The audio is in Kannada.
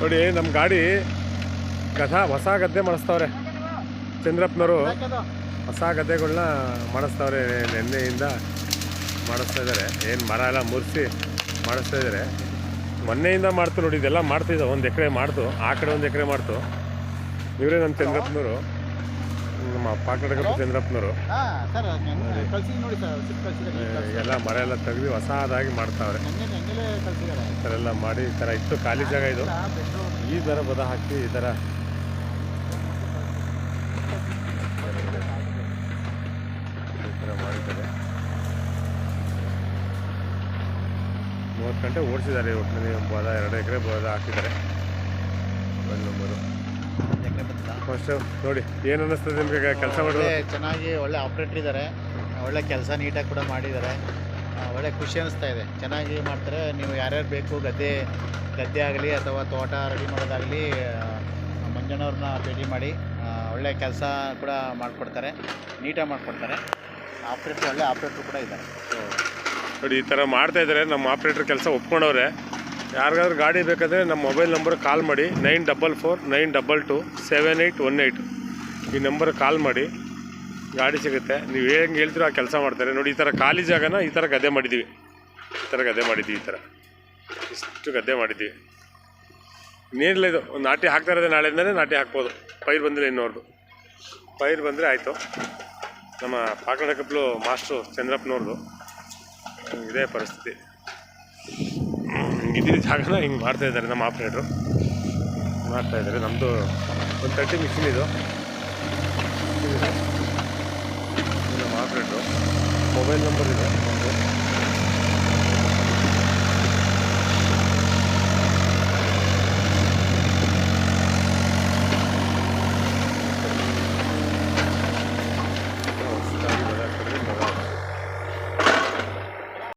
ನೋಡಿ ನಮ್ಮ ಗಾಡಿ ಗದ ಹೊಸ ಗದ್ದೆ ಮಾಡಿಸ್ತಾವ್ರೆ. ಚಂದ್ರಪ್ಪನವರು ಹೊಸ ಗದ್ದೆಗಳನ್ನ ಮಾಡಿಸ್ತಾವ್ರೆ ನೆನ್ನೆಯಿಂದ ಮಾಡಿಸ್ತಾ ಇದ್ದಾರೆ ಏನು ಮರ ಎಲ್ಲ ಮುರಿಸಿ ಮಾಡಿಸ್ತಾ ಇದ್ದಾರೆ ಮೊನ್ನೆಯಿಂದ ಮಾಡ್ತು ನೋಡಿ, ಇದೆಲ್ಲ ಮಾಡ್ತಿದ್ದೆ, ಒಂದು ಎಕರೆ ಮಾಡ್ತು, ಆ ಕಡೆ ಒಂದು ಎಕರೆ ಮಾಡ್ತು. ಇವರೇ ನಮ್ಮ ಚಂದ್ರಪ್ಪನವರು. ನಮ್ಮ ಪಾಕಡಗಪ್ಪ ಚಂದ್ರಪ್ಪನವರು ಎಲ್ಲ ಮರ ಎಲ್ಲ ತೆಗೆದು ಹೊಸದಾಗಿ ಮಾಡ್ತಾವ್ರೆ. ಈ ಥರ ಎಲ್ಲ ಮಾಡಿ ಈ ಥರ ಇತ್ತು ಖಾಲಿ ಜಾಗ ಇದು. ಈ ಥರ ಬದ ಹಾಕಿ ಈ ಥರ. ಈ ಥರ ಮಾಡಿದ್ದಾರೆ. ಮೂವತ್ತು ಗಂಟೆ ಓಡಿಸಿದ್ದಾರೆ ಒಟ್ಟಿನಲ್ಲಿ ಬದ ಎರಡು ಎಕರೆ ಬದ ಹಾಕಿದ್ದಾರೆ. ಒಂದು ನಂಬರು ಫಸ್ಟ್ ನೋಡಿ ಏನು ಅನ್ನಿಸ್ತದೆ ನಿಮಗೆ? ಕೆಲಸ ಮಾಡೋದು? ಚೆನ್ನಾಗಿ ಒಳ್ಳೆ ಆಪ್ರೇಟರ್ ಇದ್ದಾರೆ ಒಳ್ಳೆ ಕೆಲಸ ನೀಟಾಗಿ ಕೂಡ ಮಾಡಿದ್ದಾರೆ ಒಳ್ಳೆ ಖುಷಿ ಅನಿಸ್ತಾ ಇದೆ. ಚೆನ್ನಾಗಿ ಮಾಡ್ತಾರೆ. ನೀವು ಯಾರ್ಯಾರು ಬೇಕು ಗದ್ದೆ ಗದ್ದೆ ಆಗಲಿ ಅಥವಾ ತೋಟ ರೆಡಿ ಮಾಡೋದಾಗಲಿ ಮಂಜಣ್ಣವ್ರನ್ನ ಭೇಟಿ ಮಾಡಿ ಒಳ್ಳೆ ಕೆಲಸ ಕೂಡ ಮಾಡಿಕೊಡ್ತಾರೆ. ನೀಟಾಗಿ ಮಾಡಿಕೊಡ್ತಾರೆ. ಆಪ್ರೇಟ್ರ್ ಒಳ್ಳೆ ಆಪ್ರೇಟ್ರ್ ಕೂಡ ಇದ್ದಾರೆ. ನೋಡಿ ಈ ಥರ ಮಾಡ್ತಾ ಇದ್ದಾರೆ ನಮ್ಮ ಆಪ್ರೇಟ್ರ್ ಕೆಲಸ ಒಪ್ಕೊಂಡವ್ರೆ. ಯಾರಿಗಾದ್ರೂ ಗಾಡಿ ಬೇಕಾದರೆ ನಮ್ಮ ಮೊಬೈಲ್ ನಂಬರ್ ಕಾಲ್ ಮಾಡಿ nine double four nine double two seven eight one eight ಈ ನಂಬರ್ ಕಾಲ್ ಮಾಡಿ ಗಾಡಿ ಸಿಗುತ್ತೆ. ನೀವು ಹೆಂಗೆ ಹೇಳ್ತೀರೋ ಆ ಕೆಲಸ ಮಾಡ್ತಾರೆ. ನೋಡಿ, ಈ ಥರ ಖಾಲಿ ಜಾಗನ ಈ ಥರ ಗದ್ದೆ ಮಾಡಿದ್ದೀವಿ. ಈ ಥರ ಗದ್ದೆ ಮಾಡಿದ್ದೀವಿ, ಈ ಥರ ಇಷ್ಟು ಗದ್ದೆ ಮಾಡಿದ್ದೀವಿ. ಇನ್ನೇನಿಲ್ಲ ಇದು. ನಾಟಿ ಹಾಕ್ತಾ ಇರೋದೇ ನಾಳೆಯಿಂದಲೇ ನಾಟಿ ಹಾಕ್ಬೋದು. ಪೈರು ಬಂದಿಲ್ಲ ಇನ್ನೋರ್ದು. ಪೈರು ಬಂದರೆ ಆಯಿತು. ನಮ್ಮ ಪಾಕಡ ಕಪ್ಲು ಮಾಸ್ಟ್ರು ಚಂದ್ರಪ್ಪನವ್ರದ್ದು. ಇದೇ ಪರಿಸ್ಥಿತಿ. ಇದ್ದಿದ್ದ ಜಾಗನ ಹಿಂಗೆ ಮಾಡ್ತಾ ಇದ್ದಾರೆ ನಮ್ಮ ಆಪ್ರೇಟ್ರು. ಮಾಡ್ತಾ ಇದ್ದಾರೆ. ನಮ್ಮದು ಒಂದು ತರ್ಟಿ ಮಿಷಿನ್ ಇದು ನಮ್ಮ ಆಪ್ರೇಟ್ರು. ಮೊಬೈಲ್ ನಂಬರ್ ಇದೆ.